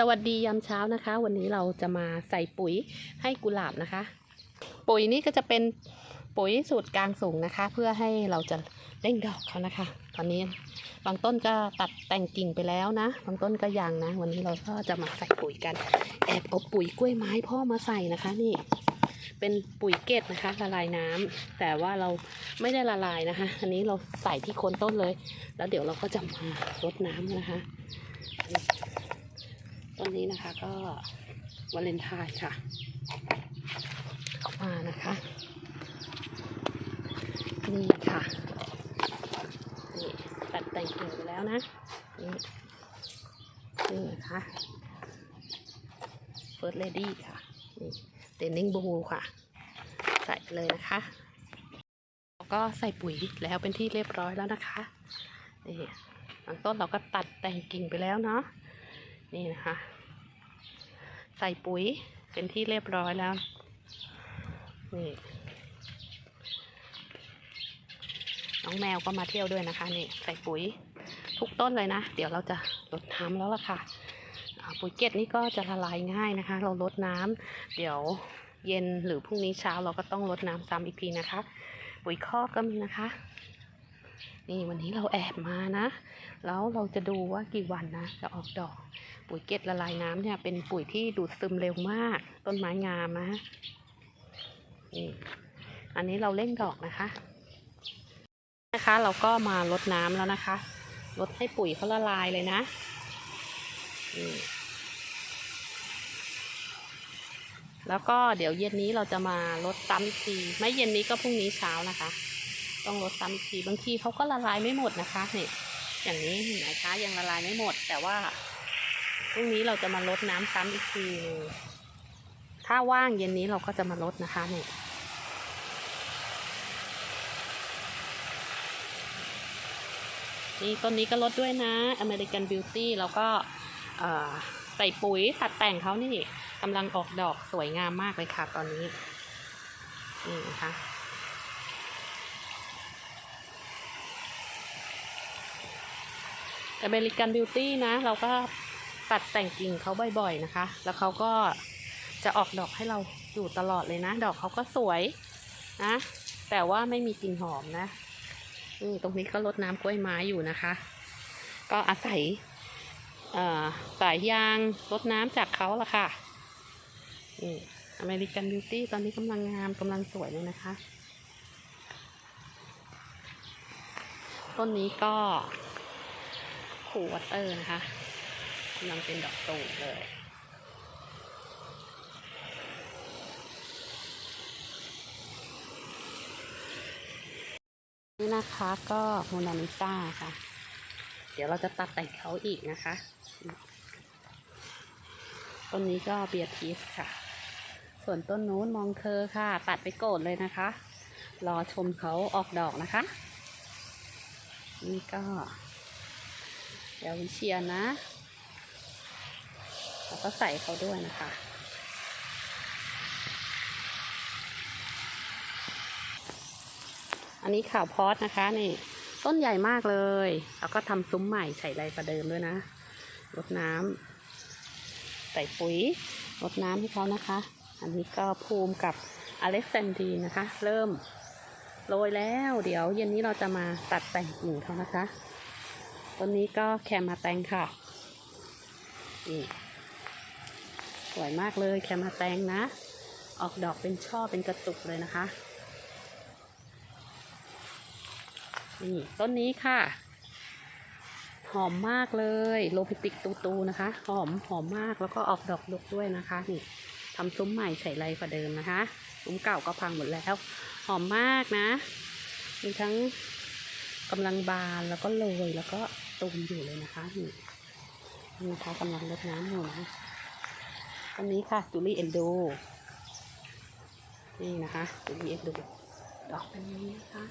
สวัสดียามเช้านะคะ วันนี้เราจะมาใส่ปุ๋ยให้กุหลาบนะคะ ปุ๋ยนี้ก็จะเป็นปุ๋ยสูตรกลางสูงนะคะ เพื่อให้เราจะเร่งดอกเขานะคะ ตอนนี้บางต้นก็ตัดแต่งกิ่งไปแล้วนะ บางต้นก็ยังนะ วันนี้เราก็จะมาใส่ปุ๋ยกัน แอบเอาปุ๋ยกล้วยไม้พ่อมาใส่นะคะนี่ เป็นปุ๋ยเกตนะคะ ละลายน้ำแต่ว่าเราไม่ได้ละลายนะคะ อันนี้เราใส่ที่โคนต้นเลย แล้วเดี๋ยวเราก็จะมารดน้ำนะคะ ต้นนี้นะคะก็วาเลนไทน์ค่ะออกมานะคะนี่ค่ะนี่ตัดแต่งกิ่งไปแล้วนะนี่นี่นะคะเฟิร์สเลดี้ค่ะนี่เตนนิงบูค่ะ ใส่เลยนะคะแล้วก็ใส่ปุ๋ยแล้วเป็นที่เรียบร้อยแล้วนะคะนี่บางต้นเราก็ตัดแต่งกิ่งไปแล้วเนาะ นี่นะคะ ใส่ปุ๋ยเป็นที่เรียบร้อยแล้ว นี่ น้องแมวก็มาเที่ยวด้วยนะคะ นี่ ใส่ปุ๋ยทุกต้นเลยนะ เดี๋ยวเราจะลดน้ำแล้วล่ะค่ะ ปุ๋ยเกล็ดนี่ก็จะละลายง่ายนะคะ เราลดน้ำเดี๋ยวเย็นหรือพรุ่งนี้เช้าเราก็ต้องลดน้ำซ้ำอีกทีนะคะ ปุ๋ยคอกก็มีนะคะ นี่วันนี้เราแอบมานะ แล้วเราจะดูว่ากี่วันนะจะออกดอก ปุ๋ยเกล็ดละลายน้ำเนี่ย เป็นปุ๋ยที่ดูดซึมเร็วมาก ต้นไม้งามนะนี่อันนี้เราเร่งดอกนะคะ นะคะ เราก็มาลดน้ำแล้วนะคะลดให้ปุ๋ยเขาละลายเลยนะแล้วก็เดี๋ยวเย็นนี้เราจะมาลดซ้ำที ไม่เย็นนี้ก็พรุ่งนี้เช้านะคะ ต้องลดซ้ำทีบางทีเขาก็ละลายไม่หมดนะคะเนี่ย อย่างนี้เห็นไหมคะยังละลายไม่หมด แต่ว่าพรุ่งนี้เราจะมาลดน้ำซ้ำอีกทีนึงถ้าว่างเย็นนี้เราก็จะมาลดนะคะนี่นี่ต้นนี้ก็ลดด้วยนะ American Beauty แล้วก็ใส่ปุ๋ยตัดแต่งเขานี่กำลังออกดอกสวยงามมากเลยค่ะตอนนี้ นี่นะคะ อเมริกันบิวตี้นะ เราก็ตัดแต่งกิ่งเขาบ่อยๆนะคะ แล้วเขาก็จะออกดอกให้เราอยู่ตลอดเลยนะ ดอกเขาก็สวยนะ แต่ว่าไม่มีกลิ่นหอมนะนี่ตรงนี้ก็รดน้ำกล้วยไม้อยู่นะคะ ก็อาศัยสายยางรดน้ำจากเขาละค่ะนี่อเมริกันบิวตี้ตอนนี้กำลังงามกำลังสวยเลยนะคะ ต้นนี้ก็ คูวอเตอร์นะคะกำลังเป็นดอกตูมเลยนี่นะคะก็โมนาลิซาค่ะ เดี๋ยวเราจะตัดแต่งเขาอีกนะคะต้นนี้ก็เบียร์ทีสค่ะ ส่วนต้นนู้นมองเคอค่ะ ตัดไปโกดเลยนะคะ รอชมเขาออกดอกนะคะ นี่ก็ ดี๋ยววิเชียนนะแล้วก็ใส่เขาด้วยนะคะ อันนี้ข่าวพอสนะคะนี่ ต้นใหญ่มากเลย แล้วก็ทำซุ้มใหม่ใส่ไรประเดิมด้วยนะรดน้ำใส่ปุ๋ยรดน้ำให้เขานะคะ อันนี้ก็ภูมิกับอเล็กซานดีนะคะ เริ่มโรยแล้ว เดี๋ยวเย็นนี้เราจะมาตัดแต่งกิ่งเขานะคะ ต้นนี้ก็แคมมาแตงค่ะนี่สวยมากเลยแคมมาแตงนะ ออกดอกเป็นช่อเป็นกระจุกเลยนะคะ นี่ต้นนี้ค่ะ หอมมากเลยโรพิติกตูตูนะคะ หอมหอมมากแล้วก็ออกดอกดกด้วยนะคะนี่ทำซุ้มใหม่ใส่ไรกว่าเดิมนะคะซุ้มเก่าก็พังหมดแล้ว หอมมากนะ มีทั้งกำลังบานแล้วก็โรยแล้วก็ ตูมอยู่เลยนะคะนี่นี่นะคะกำลังรดน้ำอยู่นะอันนี้ค่ะจูลี่เอนโดนี่นะคะจูลี่เอนโดดอกเป็นนี้นะคะ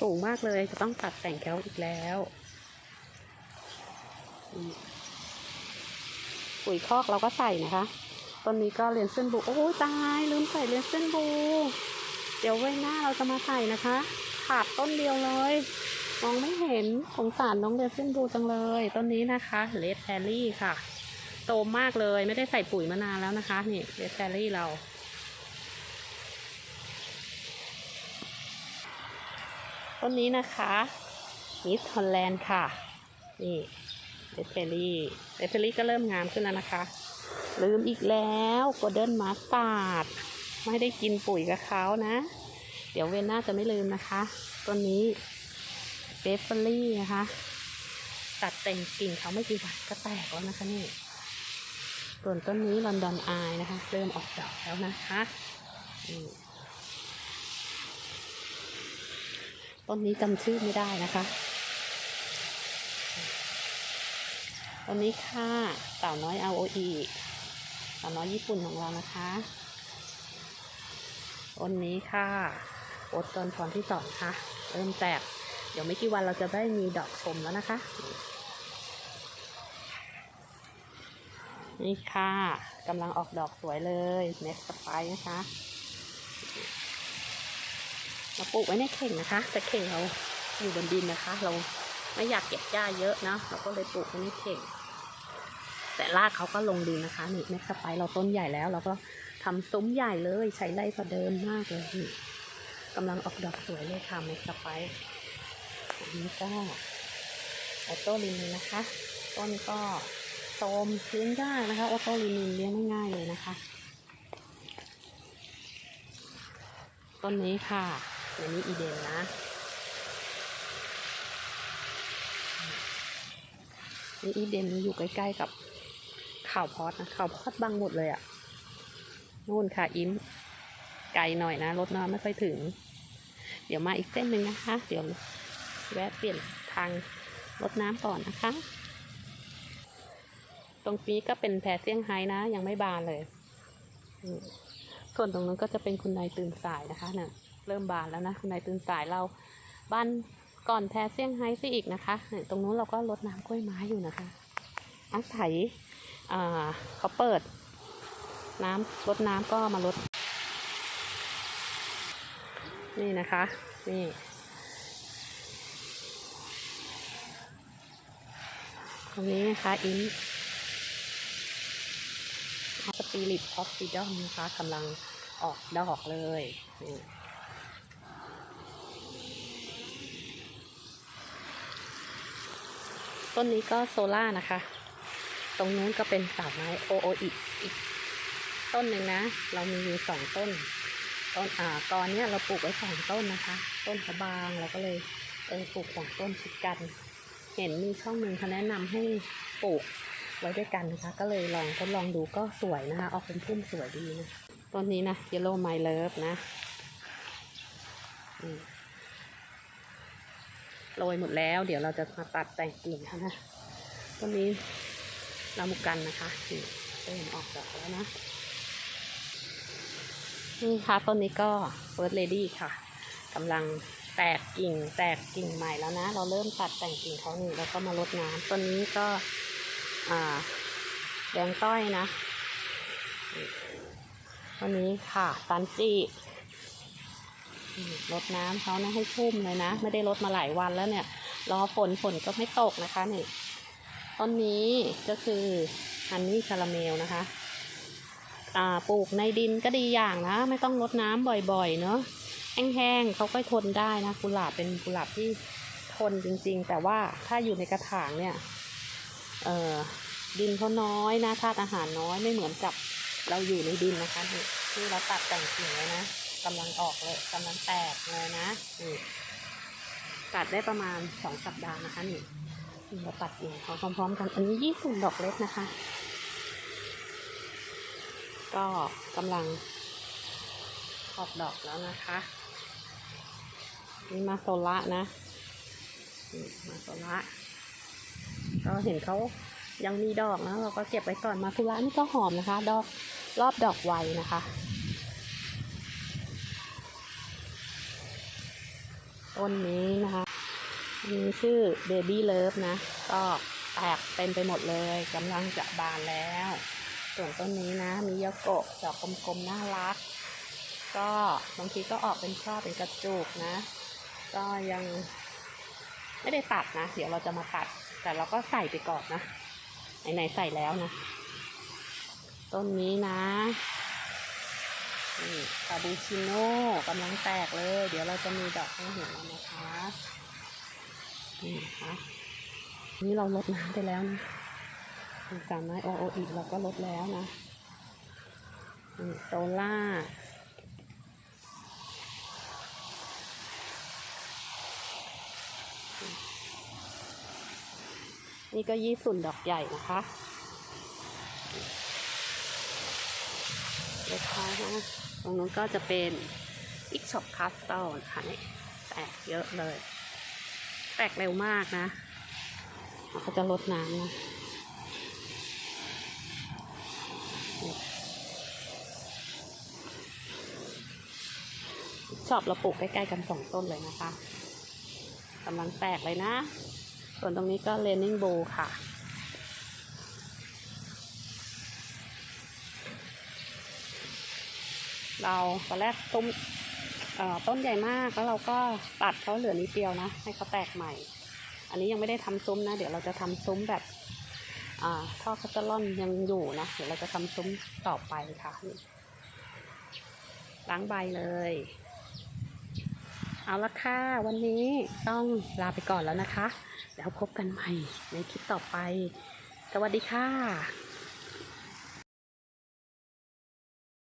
สูงมากเลยจะต้องตัดแต่งแก้วอีกแล้วปุ๋ยคอกเราก็ใส่นะคะต้นนี้ก็เลนเส้นบูโอ้ยตายลืมใส่เลนเส้นบู เดี๋ยวไว้หน้าเราจะมาใส่นะคะ ขาดต้นเดียวเลย มองไม่เห็นสงสารน้องเลนเส้นบูจังเลย ต้นนี้นะคะเลดแพรรี่ค่ะ โตมากเลยไม่ได้ใส่ปุ๋ยมานานแล้วนะคะ นี่เรดแฟรี่เรา ต้นนี้นะคะมิสฮอลแลนด์ค่ะ นี่เรดเฟรี่เรดเฟรี่ก็เริ่มงามขึ้นแล้วนะคะ ลืมอีกแล้วโกลเด้นมาสตาร์ดไม่ได้กินปุ๋ยกับเขานะ เดี๋ยวเวนน้าจะไม่ลืมนะคะ ต้นนี้ บเฟอรี่นะคะ ตัดแต่งกิ่งเขาไม่กี่วันก็แตกแล้วนะคะนี่ส่วนต้นนี้ลอนดอนอายนะคะ เริ่มออกดอกแล้วนะคะต้นนี้จำชื่อไม่ได้นะคะต้นนี้ค่ะสาน้อยเอาโออีสาน้อยญี่ปุ่นของเรานะคะต้นนี้ค่ะโอดตอนพรที่สองค่ะ เริ่มแตก ดี๋ยวไม่กี่วันเราจะได้มีดอกชมแล้วนะคะ นี่ค่ะกำลังออกดอกสวยเลยเนสสไปนะคะเราปลูกไว้ในเข่งนะคะ แต่เข่งเราอยู่บนดินนะคะ เราไม่อยากเก็บหญ้าเยอะนะเราก็เลยปลูกไว้ในเข่ง แต่รากเขาก็ลงดินนะคะนี่เนสสไปเราต้นใหญ่แล้วเราก็ทำซุ้มใหญ่เลยใช้ไร่กว่าเดิมมากเลยกำลังออกดอกสวยเลยค่ะเนสสไป นนี้ก็ออโตลินนะคะ ต้นก็โซมเลี้ยงยากนะคะออโตลินินเลี้ยงง่ายเลยนะคะ ต้นนี้ค่ะอันนี้อีเดนนะนี่อีเดนอยู่ใกล้ๆกับข่าวพอดนะข่าวพอดบังหมดเลยอะ่ะนู่นค่ะอิมไกลหน่อยนะรถน้ำไม่ค่อยถึง เดี๋ยวมาอีกเส้นหนึ่งนะคะ เดี๋ยว แวะเปลี่ยนทางรถน้ำก่อนนะคะ ตรงนี้ก็เป็นแพรเซี่ยงไฮ้นะ ยังไม่บานเลย ส่วนตรงนู้นก็จะเป็นคุณนายตื่นสายนะคะเนี่ยเริ่มบานแล้วนะ คุณนายตื่นสายเราบานก่อนแพรเซี่ยงไฮ้ซิอีกนะคะเนี่ยตรงนู้นเราก็รดน้ำกล้วยไม้อยู่นะคะ อาศัยเขาเปิด น้ำรดน้ำก็มาลด นี่นะคะ นี่ ตรงนี้นะคะอินสปิริตออฟฟิดอมนะคะกำลังออกดอกเลยนี่ต้นนี้ก็โซล่านะคะ ตรงนู้นก็เป็นสาวไม้โอโออีกอีกต้นหนึ่งนะ เรามีอยู่สองต้น ต้นอ่ากอนเนี้ยเราปลูกไว้สองต้นนะคะ ต้นเขาบางเราก็เลยเออปลูกสองต้นติดกัน เห็นมีช่องหนึ่งเขาแนะนำให้ปลูกไว้ด้วยกันนะคะ ก็เลยลองทดลองดูก็สวยนะคะออกเป็นพุ่มสวยดีนะต้นนี้นะ Yellow My Love นะโรยหมดแล้ว เดี๋ยวเราจะมาตัดแต่งกิ่งนะต้นนี้ลามุกันนะคะนี่เริ่มออกดอกแล้วนะ นี่ค่ะต้นนี้ก็ First Lady ค่ะกำลัง แตกกิ่งแตกกิ่งใหม่แล้วนะ เราเริ่มตัดแต่งกิ่งเขาหนี่งแล้วก็มารดน้ำต้นนี้ก็แดงต้อยนะวันนี้ค่ะซันจิอืมรดน้ำเขานะให้ชุ่มเลยนะ ไม่ได้รดมาหลายวันแล้วเนี่ย รอฝนฝนก็ไม่ตกนะคะนี่ต้นนี้ก็คือฮันนี่คาราเมลนะคะ อ่าปลูกในดินก็ดีอย่างนะ ไม่ต้องรดน้ำบ่อยๆ เนอะ แห้งๆเขาก็ทนได้นะกุหลาบเป็นกุหลาบที่ทนจริง ๆ แต่ว่าถ้าอยู่ในกระถางเนี่ยเอ่อดินเขาน้อยนะธาตุอาหารน้อยไม่เหมือนกับเราอยู่ในดินนะคะนี่ที่เราตัดแต่งกิ่งไว้นะกำลังออกเลยกำลังแตกเลยนะนี่ตัดได้ประมาณสองสัปดาห์นะคะนี่เราตัดกิ่งเขาพร้อมๆกันอันนี้ยี่สิบดอกเล็กนะคะ ก็กำลังออกดอกแล้วนะคะ นี่มาโซละนะมาโซละก็เห็นเขายังมีดอกนะ เราก็เก็บไว้ก่อนมาคุระนี่ก็หอมนะคะ ดอกรอบดอกไวนะคะต้นนี้นะคะมีชื่อ Baby Love นะ ก็แตกเต็มไปหมดเลยกำลังจะบานแล้ว ส่วนต้นนี้นะมียาโกะดอกกลมๆน่ารัก ก็บางทีก็ออกเป็นช่อเป็นกระจุกนะ ก็ยังไม่ได้ตัดนะ เดี๋ยวเราจะมาตัด แต่เราก็ใส่ไปก่อนนะ ไหนๆใส่แล้วนะ ต้นนี้นะ นี่คาบูชิโน่กำลังแตกเลย เดี๋ยวเราจะมีดอกให้เห็นแล้วนะคะ นี่นะคะนี่เราลดน้ำไปแล้วนะสามไม้โอโออีกเราก็ลดแล้วนะนี่โซล่า นี่ก็ยี่สุนดอกใหญ่นะคะเล็กน้อยนะตรงนู้นก็จะเป็นอีกช็อปคาสตอลนะคะนี่แตกเยอะเลย แตกเร็วมากนะเราก็จะลดน้ำนะชอบเราปลูกใกล้ๆกันสองต้นเลยนะคะกำลังแตกเลยนะ ส่วนตรงนี้ก็เลนนิ่งโบค่ะ เราตอนแรกตุ้มต้นใหญ่มากแล้วเราก็ตัดเขาเหลือนิดเดียวนะ ให้เขาแตกใหม่ อันนี้ยังไม่ได้ทำซุ้มนะ เดี๋ยวเราจะทำซุ้มแบบท่อคัตเตอร์ลอนยังอยู่นะ เดี๋ยวเราจะทำซุ้มต่อไปค่ะล้างใบเลย เอาละค่ะ วันนี้ต้องลาไปก่อนแล้วนะคะ แล้วพบกันใหม่ในคลิปต่อไป สวัสดีค่ะ